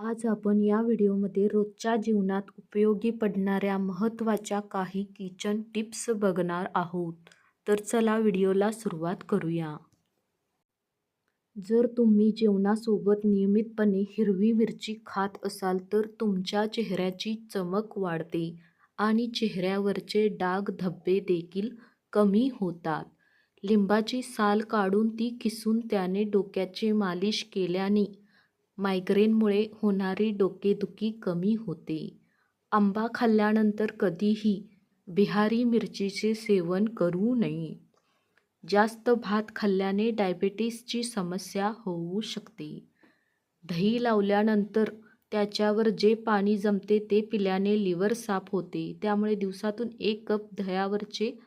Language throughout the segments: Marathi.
आज आपण या व्हिडिओमध्ये रोजच्या जीवनात उपयोगी पडणाऱ्या महत्त्वाच्या काही किचन टिप्स बघणार आहोत. तर चला व्हिडिओला सुरुवात करूया. जर तुम्ही जेवणासोबत नियमितपणे हिरवी मिरची खात असाल तर तुमच्या चेहऱ्याची चमक वाढते आणि चेहऱ्यावरचे डाग धब्बे देखील कमी होतात. लिंबाची साल काढून ती किसून त्याने डोक्याचे मालिश केल्याने मायग्रेनमुळे होणारी डोकेदुखी कमी होते. आंबा खाल्ल्यानंतर कधीही बिहारी मिरचीचे सेवन करू नये. जास्त भात खाल्ल्याने डायबेटीसची समस्या होऊ शकते. दही लावल्यानंतर त्याच्यावर जे पाणी जमते ते पिल्याने लिव्हर साफ होते. त्यामुळे दिवसातून एक कप दह्यावरचे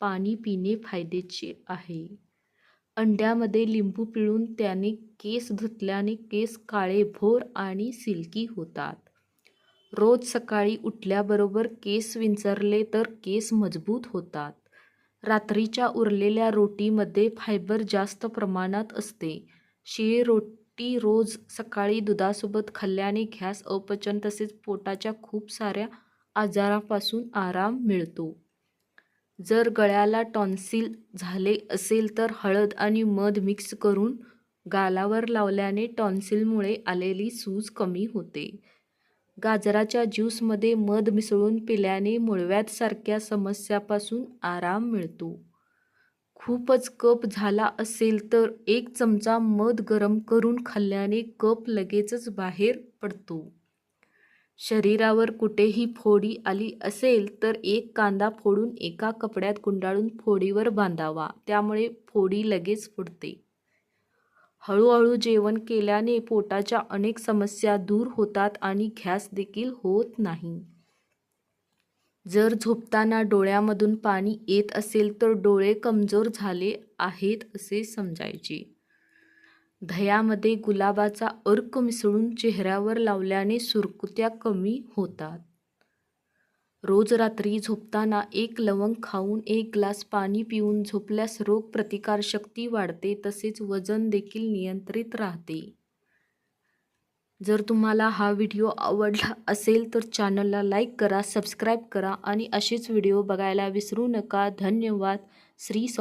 पाणी पिणे फायदेचे आहे. अंड्यामध्ये लिंबू पिळून त्याने केस धुतल्याने केस काळे भोर आणि सिल्की होतात. रोज सकाळी उठल्याबरोबर केस विंचरले तर केस मजबूत होतात. रात्रीच्या उरलेल्या रोटीमध्ये फायबर जास्त प्रमाणात असते. शिळी रोटी रोज सकाळी दुधासोबत खाल्ल्याने घ्यास अपचन तसेच पोटाच्या खूप साऱ्या आजारापासून आराम मिळतो. जर गळ्याला टॉन्सिल झाले असेल तर हळद आणि मध मिक्स करून गालावर लावल्याने टॉन्सिलमुळे आलेली सूज कमी होते. गाजराच्या ज्यूसमध्ये मध मिसळून पिल्याने मुळव्यातसारख्या समस्यापासून आराम मिळतो. खूपच कप झाला असेल तर एक चमचा मध गरम करून खाल्ल्याने कप लगेचच बाहेर पडतो. शरीरावर कुठेही फोडी आली असेल तर एक कांदा फोडून एका कपड्यात गुंडाळून फोडीवर बांधावा. त्यामुळे फोडी लगेच फुटते. हळूहळू जेवण केल्याने पोटाच्या अनेक समस्या दूर होतात आणि घॅस देखील होत नाही. जर झोपताना डोळ्यामधून पाणी येत असेल तर डोळे कमजोर झाले आहेत असे समजायचे. दह्यामध्ये गुलाबाचा अर्क मिसळून चेहऱ्यावर लावल्याने सुरकुत्या कमी होतात. रोज रात्री झोपताना एक लवंग खाऊन एक ग्लास पाणी पिऊन झोपल्यास रोगप्रतिकारशक्ती वाढते तसेच वजन देखील नियंत्रित राहते. जर तुम्हाला हा व्हिडिओ आवडला असेल तर चॅनलला लाईक करा सबस्क्राईब करा आणि असेच व्हिडिओ बघायला विसरू नका. धन्यवाद. श्री